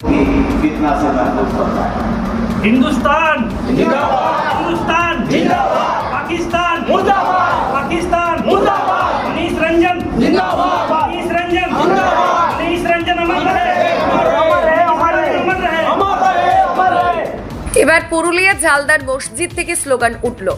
कितना से महफूज करता है हिंदुस्तान जिंदाबाद हिंदुस्तान जिंदाबाद पाकिस्तान मुर्दाबाद पाकिस्तान मुर्दाबाद मनीष रंजन जिंदाबाद मनीष रंजन जिंदाबाद मनीष रंजन अमर रहे अमर रहे, अमर रहे। अमर रहे अमर रहे अमर रहे এবার পুরুলিয়া ঝালদার মসজিদ থেকে স্লোগান উঠল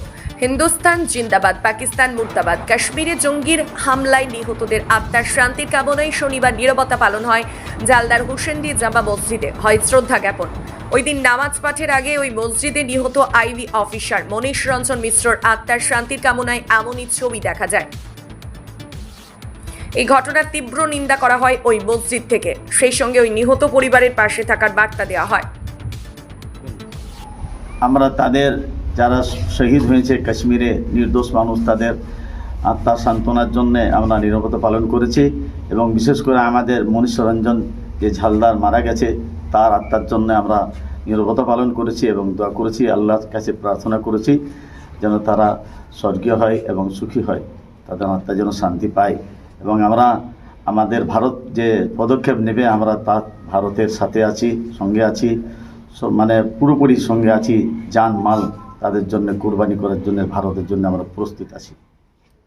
হিন্দুস্তান, জিন্দাবাদ, পাকিস্তান, মুর্দাবাদ। কাশ্মীরে জঙ্গির হামলায় নিহতদের আত্মার শান্তির কামনায় শনিবার নীরবতা পালন হয় জালদার হোসেনডি জামা মসজিদে। হয় শ্রদ্ধা জ্ঞাপন। ওই দিন নামাজ পাঠের আগে ওই মসজিদে নিহত আইভি অফিসার মনীষ রঞ্জন মিশ্রর আত্মার শান্তির কামনায় এমনই ছবি দেখা যায়। এই ঘটনার তীব্র নিন্দা করা হয় ওই মসজিদ থেকে। সেই সঙ্গে ওই নিহত পরিবারের পাশে থাকার বার্তা দেওয়া হয়। আমরা তাদের যারা শহীদ হয়েছে কাশ্মীরে নির্দোষ মানুষ, তাদের আত্মার সান্ত্বনার জন্য আমরা নিরবতা পালন করেছি এবং বিশেষ করে আমাদের মনীষ রঞ্জন যে ঝালদার মারা গেছে, তার আত্মার জন্য আমরা নিরবতা পালন করেছি এবং দোয়া করেছি, আল্লাহর কাছে প্রার্থনা করেছি যেন তারা স্বর্গীয় হয় এবং সুখী হয়, তাদের আত্মা যেন শান্তি পায় এবং আমরা আমাদের ভারত যে পদক্ষেপ নেবে, আমরা তা ভারতের সাথে আছি, সঙ্গে আছি। মানে পুরোপুরি সঙ্গে আছি, যান মাল তাদের জন্য, কোরবানি করার জন্য, ভারতের জন্য আমরা প্রস্তুত আছি।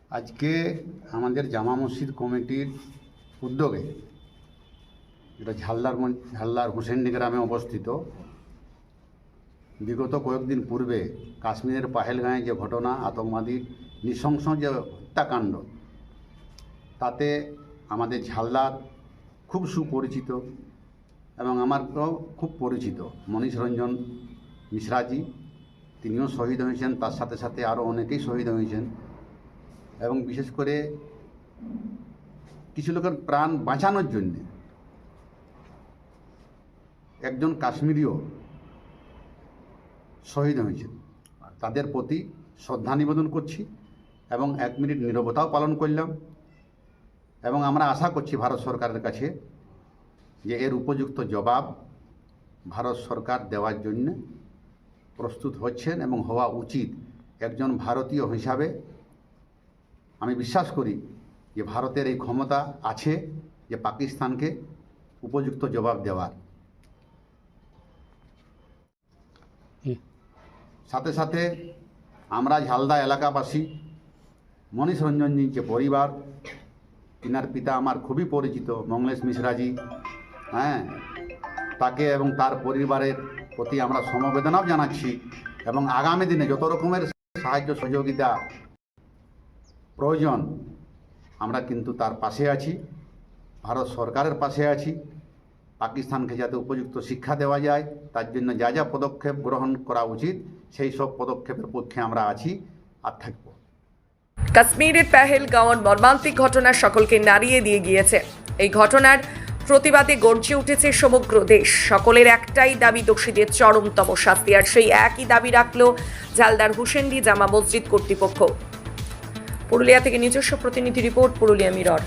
আজকে আমাদের জামা মসজিদ কমিটির উদ্যোগে যেটা ঝালদার মন- ঝালদার হুসেন্ডি গ্রামে অবস্থিত। বিগত কয়েকদিন পূর্বে কাশ্মীরের পাহেলগাঁয়ে যে ঘটনা, আতঙ্কবাদী, নৃশংস যে হত্যাকাণ্ড, তাতে আমাদের ঝালদার খুব সুপরিচিত। এবং আমার তো খুব পরিচিত। মনীষ রঞ্জন মিশ্রাজি, তিনিও শহীদ হয়েছেন, তার সাথে সাথে আরও অনেকেই শহীদ হয়েছেন। এবং বিশেষ করে কিছু লোকের প্রাণ বাঁচানোর জন্যে একজন কাশ্মীরিও শহীদ হয়েছেন। তাদের প্রতি শ্রদ্ধা নিবেদন করছি এবং এক মিনিট নীরবতাও পালন করলাম। এবং আমরা আশা করছি ভারত সরকারের কাছে যে এর উপযুক্ত জবাব ভারত সরকার দেওয়ার জন্য প্রস্তুত হচ্ছেন এবং হওয়া উচিত। একজন ভারতীয় হিসাবে আমি বিশ্বাস করি যে ভারতের এই ক্ষমতা আছে যে পাকিস্তানকে উপযুক্ত জবাব দেওয়ার। সাথে সাথে আমরা ঝালদা এলাকাবাসী মনীষ রঞ্জনজির যে পরিবার তিনার পিতা আমার খুবই পরিচিত মংলেশ মিশ্রাজি হ্যাঁ তাকে এবং তার পরিবারের প্রতি আমরা সমবেদনাও জানাচ্ছি এবং আগামী দিনে যত রকমের সাহায্য সহযোগিতা প্রয়োজন, আমরা কিন্তু তার পাশে আছি, ভারত সরকারের পাশে আছি, পাকিস্তানকে যাতে উপযুক্ত শিক্ষা দেওয়া যায়, তার জন্য যা যা পদক্ষেপ গ্রহণ করা উচিত, সেই সব পদক্ষেপের পক্ষে আমরা আছি আর থাকব। কাশ্মীরের পেহেলগাঁওয়ের মর্মান্তিক ঘটনা সকলকে নাড়িয়ে দিয়ে গিয়েছে। এই ঘটনার প্রতিবাদে গর্জে উঠেছে সমগ্র দেশ। সকলের একটাই দাবি দোষীদের চরমতম শাস্তি, আর সেই একই দাবি রাখল ঝালদার হুসেন্ডি জামা মসজিদ কর্তৃপক্ষ। পুরুলিয়া থেকে নিজস্ব প্রতিনিধি রিপোর্ট, পুরুলিয়া মিরর।